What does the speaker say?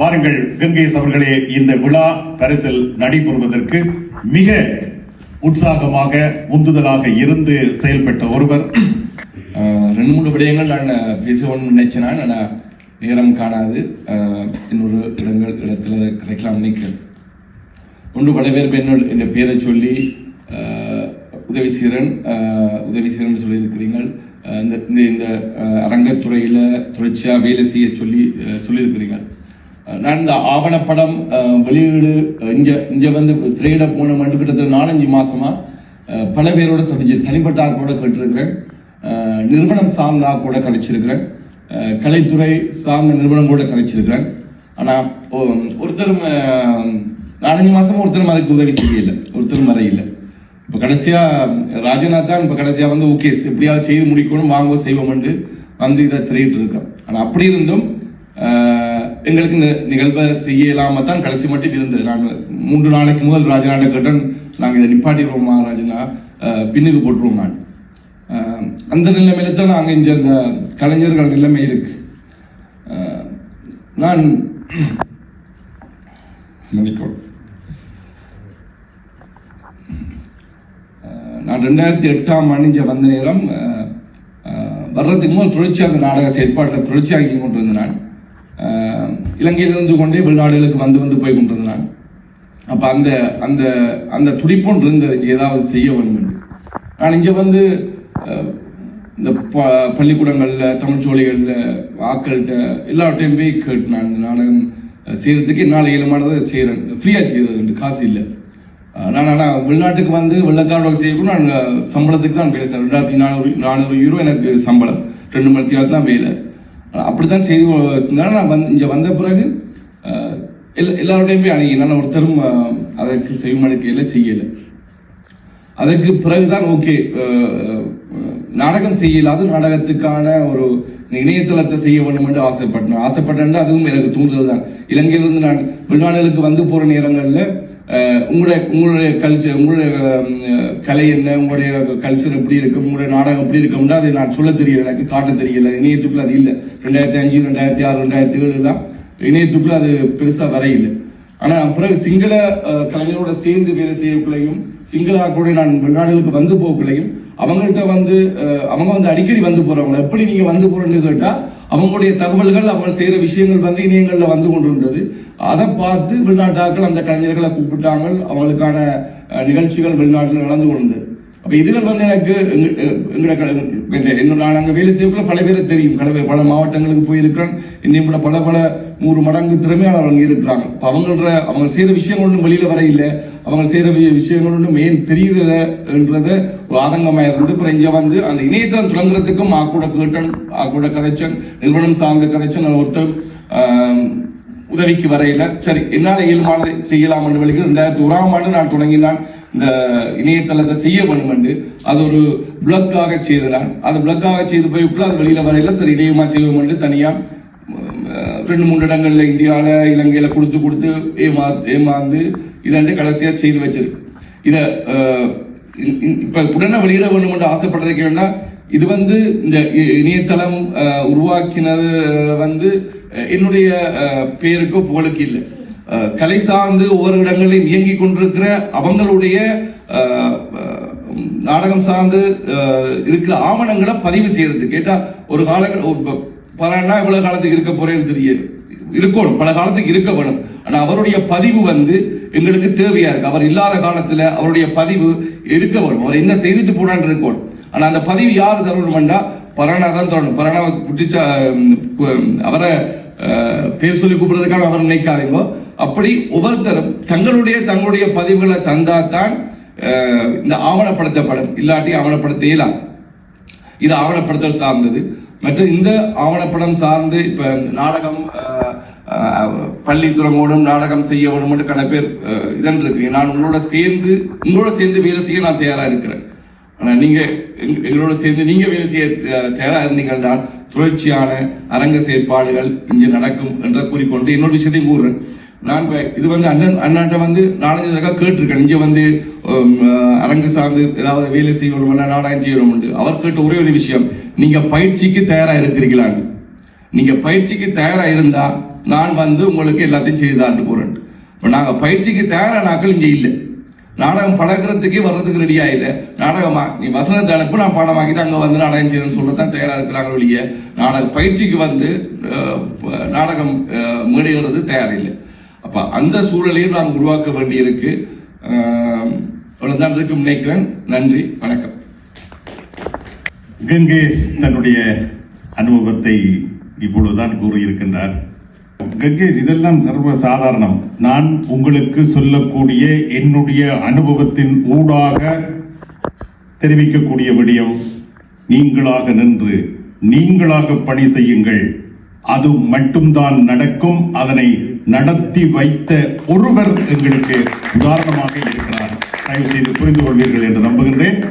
பாருங்கள் கங்கேஷ் அவர்களே இந்த விழா பரிசில் நடைபெறுவதற்கு மிக உற்சாகமாக உந்துதலாக இருந்து செயல்பட்ட ஒருவர். ரெண்டு மூணு விடயங்கள் நான் பேசணும்னு நினைச்சேன் நான் நேரம் காணாது. இன்னொரு இடங்கள் இடத்துல கிடைக்கலாம் நினைக்கிறேன். ஒன்று பல பேர் என்னோட என் பேரை சொல்லி உதவி சீரன் உதவி சீரன் சொல்லியிருக்கிறீர்கள். இந்த இந்த இந்த அரங்கத்துறையில் தொடர்ச்சியாக வேலை செய்ய சொல்லி சொல்லியிருக்கிறீங்க சொல்லியிருக்கிறீர்கள் நான் இந்த ஆவணப்படம் வெளியீடு இங்கே இங்கே வந்து திரையிட போன மட்டும் கிட்டத்தட்ட நாலஞ்சு மாதமாக பல பேரோட சந்திச்சு தனிப்பட்ட ஆட்களோட கேட்டிருக்கிறேன். நிறுவனம் சார்ந்தா கூட கதைச்சிருக்கிறேன். கலைத்துறை சார்ந்த நிறுவனம் கூட கதைச்சிருக்கிறேன். ஆனால் ஒருத்தரும் நாலஞ்சு மாதம் ஒருத்தரும் அதுக்கு உதவி செய்யலை. ஒருத்தரும் வரையில்லை இப்போ கடைசியாக ராஜநாத் தான் இப்போ கடைசியாக வந்து ஓகே எப்படியாவது செய்து முடிக்கணும் வாங்குவோம் செய்வோம்னு வந்து இதை திரையிட்டு இருக்கோம் ஆனால் அப்படி இருந்தும் எங்களுக்கு இந்த நிகழ்வை செய்யலாம தான் கடைசி மட்டும் இருந்தது. நாங்கள் மூன்று நாளைக்கு முதல் ராஜநாட்டை கேட்டேன். நாங்கள் இதை நிப்பாட்டிடுவோமா ராஜனா? பின்னுக்கு போட்டுருவோம் நான். அந்த நிலைமையில தான் நாங்கள் இங்கே அந்த கலைஞர்கள் நிலைமை இருக்கு. நான் மன்னிக்கணும் நான் ரெண்டாயிரத்தி எட்டாம் ஆண்டு இங்கே வந்த நேரம் வர்றதுக்கு முதல் தொடர்ச்சியாக நாடக செயற்பாட்டில் தொடர்ச்சியாகி கொண்டிருந்தேன் நான். இலங்கையில் இலங்கையிலிருந்து கொண்டே வெளிநாடுகளுக்கு வந்து வந்து போய் கொண்டிருந்தாங்க அப்போ அந்த அந்த அந்த துடிப்பொன்று இருந்தது இங்கே ஏதாவது செய்ய வேண்டும் என்று. நான் இங்கே வந்து இந்த ப பள்ளிக்கூடங்களில் தமிழ்ச்சோலைகளில் ஆக்கள்கிட்ட எல்லாவற்றையும் போய் கேட்டு நான் நாடகம் செய்கிறதுக்கு என்னால் இயலுமானதை செய்கிறேன் ஃப்ரீயாக செய்கிறது காசு இல்லை. நான் ஆனால் வெளிநாட்டுக்கு வந்து வெள்ளக்காரோட செய்யணும் நான் சம்பளத்துக்கு தான் வேலை செய்கிறேன் ரெண்டாயிரத்தி நானூறு நானூறு யூரோ எனக்கு சம்பளம். ரெண்டு மணி நேரத்துக்கு தான் வேலை. அப்படி தான் செய்து செஞ்சாலும் நான் வந்து இங்கே வந்த பிறகு எல்லா எல்லாரோடையும் போய் அணுகி நான் ஒருத்தரும் அதற்கு செய்வமடுக்கையில் செய்யலை. அதற்கு பிறகுதான் ஓகே நாடகம் செய்யலாது நாடகத்துக்கான ஒரு இணையதளத்தை செய்ய வேண்டும் என்று ஆசைப்பட்டேன். ஆசைப்பட்டேன் அதுவும் எனக்கு தூண்டுதல் தான் இலங்கையிலிருந்து நான் வெளிநாடுகளுக்கு வந்து போகிற நேரங்களில் உங்களுடைய உங்களுடைய கல்ச்சர் உங்களுடைய கலை என்ன? உங்களுடைய கல்ச்சர் எப்படி இருக்கும்? உங்களுடைய நாடகம் எப்படி இருக்கும்னு அதை நான் சொல்ல தெரியல எனக்கு காட்ட தெரியல. இணையத்துக்குள்ள அது இல்லை. ரெண்டாயிரத்தி அஞ்சு ரெண்டாயிரத்தி ஆறு ரெண்டாயிரத்தி ஏழுலாம் இணையத்துக்குள்ள அது பெருசாக வரையில்லை ஆனால் பிறகு சிங்கள கலைஞரோட சேர்ந்து வேலை செய்யக்குள்ளையும் சிங்கள கூட நான் வெளிநாடுகளுக்கு வந்து போகக்குள்ளையும் அவங்கள்ட்ட வந்து அவங்க வந்து அடிக்கடி வந்து போகிறவங்க எப்படி நீங்கள் வந்து போகிறேன்னு கேட்டால் அவங்களுடைய தகவல்கள் அவங்க செய்யற விஷயங்கள் வந்து இணையங்களில் வந்து கொண்டிருந்தது. அதை பார்த்து வெளிநாட்டாக்கள் அந்த கலைஞர்களை கூப்பிட்டாங்க அவங்களுக்கான நிகழ்ச்சிகள் வெளிநாட்டில் நடந்து கொண்டது அப்ப இதில் வந்து எனக்கு என்னோட நான் வேலை செய்யக்குள்ள பல பேரை தெரியும். பல பல மாவட்டங்களுக்கு போயிருக்கிறேன். இன்னும் கூட பல பல நூறு மடங்கு திறமையானவங்க இருக்கிறாங்க. அவங்கள அவங்க செய்யற விஷயங்கள் ஒன்றும் வெளியில வர இல்லை. அவங்க செய்கிற விஷயங்கள் ஒன்று மெயின் தெரியுதுல என்றத ஒரு ஆதங்கமாக இருந்து அப்புறம் இங்கே வந்து அந்த இணையதளம் தொடங்குறதுக்கும் ஆக்கூட கேட்டன் ஆ கூட கதைச்சன் நிறுவனம் சார்ந்த கதைச்சன் ஒருத்தர் உதவிக்கு வரையில சரி என்னால் இயல்பானதை செய்யலாம் என்று வழிகள் ரெண்டாயிரத்தி ஓராம் ஆண்டு நான் தொடங்கினான் இந்த இணையதளத்தை செய்ய வேண்டும் என்று அது ஒரு பிளக்காக செய்து நான் அது பிளக்காக செய்து போய் அது வெளியில் வரையில சரி இணையமாக செய்வோம் என்று தனியாக ரெண்டு மூணு இடங்கள்ல இந்தியாவில் இலங்கையில கொடுத்து கொடுத்து ஏமா ஏமாந்து இதாண்டு கடைசியா செய்து வச்சிருக்கு. இத அஹ், இப்ப உடனே வெளியிட வேண்டும் என்று ஆசைப்பட்டதுக்கு வேணா இது வந்து இந்த இ- இணையதளம் உருவாக்கினது வந்து என்னுடைய பேருக்கோ புகழுக்கு இல்லை. கலை சார்ந்து ஒவ்வொரு இடங்களிலும் இயங்கி கொண்டிருக்கிற அவங்களுடைய நாடகம் சார்ந்து இருக்கிற ஆவணங்களை பதிவு செய்யறது. கேட்டா ஒரு கால பலனா இவ்வளவு காலத்துக்கு இருக்க போறேன்னு தெரியும் இருக்கணும். பல காலத்துக்கு இருக்க வேணும். ஆனா அவருடைய பதிவு வந்து எங்களுக்கு தேவையா இருக்கு. அவர் இல்லாத காலத்துல அவருடைய பதிவு இருக்க வேணும். அவர் என்ன செய்துட்டு போனான்னு இருக்கணும். ஆனா அந்த பதிவு யார் தரணும்னா பரணா தான் தரணும். பரணாவை குட்டிச்சா அவரை பேர் சொல்லி கூப்பிடுறதுக்காக அவர் நினைக்காதீங்க. அப்படி ஒவ்வொருத்தரும் தங்களுடைய தங்களுடைய பதிவுகளை தந்தால் தான் இந்த ஆவணப்படுத்தப்படும். இல்லாட்டி ஆவணப்படுத்த இயலாது. இது ஆவணப்படுத்தல் சார்ந்தது. மற்றும் இந்த ஆவணப்படம் சார்ந்து இப்ப நாடகம் பள்ளி துறங்கோடும் நாடகம் செய்ய வேணும் என்று பேர் இதன் இருக்கிறீங்க நான் உங்களோட சேர்ந்து உங்களோட சேர்ந்து வேலை செய்ய நான் தயாரா இருக்கிறேன். ஆனா நீங்க எங்களோட சேர்ந்து நீங்க வேலை செய்ய தயாராக தயாரா இருந்தீங்க தொடர்ச்சியான அரங்க செயற்பாடுகள் இங்கே நடக்கும் என்ற கூறிக்கொண்டு இன்னொரு விஷயத்தையும் கூறுறேன். நான் இது வந்து அண்ணன் அண்ணாட்ட வந்து நாலஞ்சு தடவை கேட்டிருக்கேன். இங்க வந்து அரங்கு சார்ந்து ஏதாவது வேலை செய்யணும் நாடகம் செய்யணும் உண்டு. அவர் கேட்ட ஒரே ஒரு விஷயம் நீங்க பயிற்சிக்கு தயாரா இருக்கிறீங்களான்னு நீங்க பயிற்சிக்கு தயாரா இருந்தா நான் வந்து உங்களுக்கு எல்லாத்தையும் செய்து தாட்டு போறேன். இப்போ நாங்கள் பயிற்சிக்கு தயாரான நாட்கள் இங்கே இல்லை. நாடகம் பழகிறதுக்கே வர்றதுக்கு ரெடியா இல்லை. நாடகமா நீ வசனத்தை அனுப்பு நான் பாடமாக்கிட்டு அங்கே வந்து நாடகம் செய்யணும்னு சொல்லத்தான் தயாராக இருக்கிறாங்க ஒழிய நாடக பயிற்சிக்கு வந்து நாடகம் அஹ், மேடைகிறது தயாரில்லை. அப்போ அந்த சூழலையும் நாம் உருவாக்க வேண்டியிருக்கு. அஹ், இருக்கும் நினைக்கிறேன். நன்றி வணக்கம். கங்கேஷ் தன்னுடைய அனுபவத்தை இப்பொழுதுதான் கூறியிருக்கின்றார். கங்கேஷ் இதெல்லாம் சர்வ சாதாரணம் நான் உங்களுக்கு சொல்லக்கூடிய என்னுடைய அனுபவத்தின் ஊடாக தெரிவிக்கக்கூடிய விடயம் நீங்களாக நின்று நீங்களாக பணி செய்யுங்கள். அது மட்டும்தான் நடக்கும். அதனை நடத்தி வைத்த ஒருவர் எங்களுக்கு உதாரணமாக இருக்கிறார். தயவு செய்து புரிந்து கொள்வீர்கள் என்று நம்புகின்றேன்.